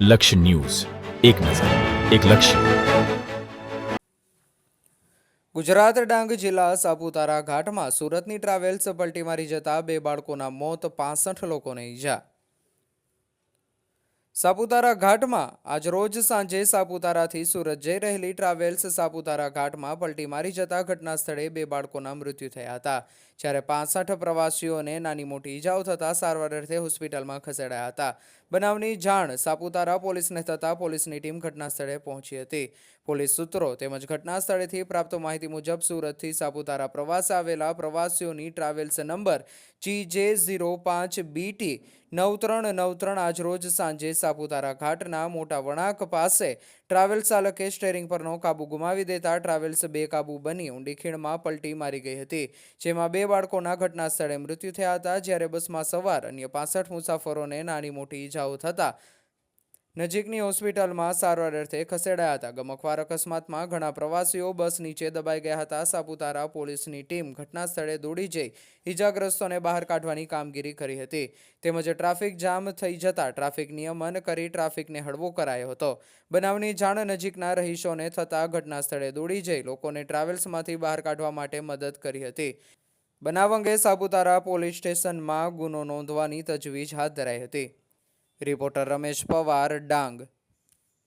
લક્ષ્ય ન્યૂઝ. એક નજર, એક લક્ષ્ય. ગુજરાત ડાંગ જિલ્લા સાપુતારા ઘાટમાં સુરતની ટ્રાવેલ્સ પલટી મારી જતા બે બાળકોના મોત, પાસઠ લોકોને ઈજા. સાપુતારા ઘાટમાં આજ રોજ સાંજે સાપુતારાથી સુરત જઈ રહેલી ટ્રાવેલ્સ સાપુતારા ઘાટમાં પલટી મારી જતા ઘટના સ્થળે બે બાળકોના મૃત્યુ થયા હતા. જ્યારે પાસઠ પ્રવાસીઓને નાની મોટી ઈજાઓ થતાં સારવાર અર્થે હોસ્પિટલમાં ખસેડાયા હતા. બનાવની જાણ સાપુતારા પોલીસને થતાં પોલીસની ટીમ ઘટના સ્થળે પહોંચી હતી. પોલીસ સૂત્રો તેમજ ઘટના સ્થળેથી પ્રાપ્ત માહિતી મુજબ સુરતથી સાપુતારા પ્રવાસ આવેલા પ્રવાસીઓની ટ્રાવેલ્સ નંબર જી જે ઝીરો પાંચ બીટી નવ ત્રણ નવ ત્રણ આજરોજ સાંજે સાપુતારા ઘાટના મોટા વળાંક પાસે ટ્રાવેલ્સ ચાલકે સ્ટેરિંગ પરનો કાબુ ગુમાવી દેતા ટ્રાવેલ્સ બેકાબુ બની ઊંડી ખીણમાં પલટી મારી ગઈ હતી. જેમાં બે બાળકોના ઘટના સ્થળે મૃત્યુ થયા હતા. જ્યારે બસમાં સવાર અન્ય પાસઠ મુસાફરોને નાની મોટી ઈજાઓ થતા નજીકની હોસ્પિટલમાં સારવાર અર્થે ખસેડાયા હતા. ગમખવાર અકસ્માતમાં ઘણા પ્રવાસીઓ બસ નીચે દબાઈ ગયા હતા. સાપુતારા પોલીસની ટીમ ઘટના સ્થળે દોડી જઈ ઈજાગ્રસ્તોને બહાર કાઢવાની કામગીરી કરી હતી. તેમજ ટ્રાફિક જામ થઈ જતા ટ્રાફિક નિયમન કરી ટ્રાફિકને હળવો કરાયો હતો. બનાવની જાણ નજીકના રહીશોને થતાં ઘટના સ્થળે દોડી જઈ લોકોને ટ્રાવેલ્સમાંથી બહાર કાઢવા માટે મદદ કરી હતી. બનાવ અંગે સાપુતારા પોલીસ સ્ટેશનમાં ગુનો નોંધવાની તજવીજ હાથ ધરાઈ હતી. રિપોર્ટર રમેશ પવાર ડાંગ